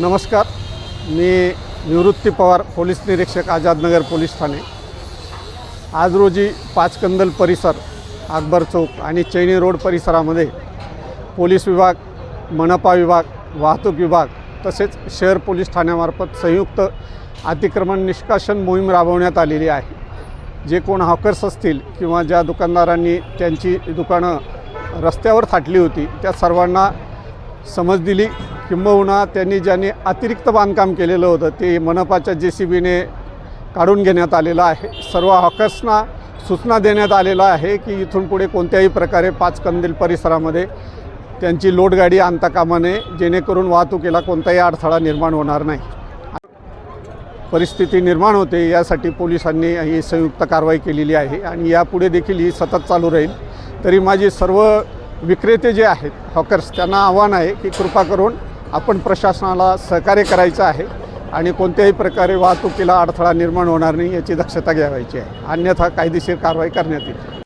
नमस्कार. मी निवृत्ती पवार पोलीस निरीक्षक आझादनगर पोलीस ठाणे. आज रोजी पाचकंदल परिसर अकबर चौक आणि चैनी रोड परिसरामध्ये पोलीस विभाग मनपा विभाग वाहतूक विभाग तसेच शहर पोलीस ठाण्यामार्फत संयुक्त अतिक्रमण निष्कासन मोहीम राबवण्यात आलेली आहे. जे कोण हॉकर्स असतील किंवा ज्या दुकानदारांनी त्यांची दुकानं रस्त्यावर थाटली होती त्या सर्वांना समज दिली किंबहुना त्यांनी ज्यांनी अतिरिक्त बांधकाम केलेलं होतं ते मनपाच्या जे सी बीने काढून घेण्यात आलेलं आहे. सर्व हॉकर्सना सूचना देण्यात आलेलं आहे की इथून पुढे कोणत्याही प्रकारे पाच कंदील परिसरामध्ये त्यांची लोडगाडी आणता कामा नये जेणेकरून वाहतुकीला कोणताही अडथळा निर्माण होणार नाही. परिस्थिती निर्माण होते यासाठी पोलिसांनी ही संयुक्त कारवाई केलेली आहे आणि यापुढे देखील ही सतत चालू राहील. तरी माझी सर्व विक्रेते जे आहेत हॉकर्स त्यांना आव्हान आहे की कृपा करून आपण प्रशासनाला सहकार्य करायचं आहे आणि कोणत्याही प्रकारे वाहतुकीला अडथळा निर्माण होणार नाही याची दक्षता घ्यावायची आहे. अन्यथा कायदेशीर कारवाई करण्यात येईल.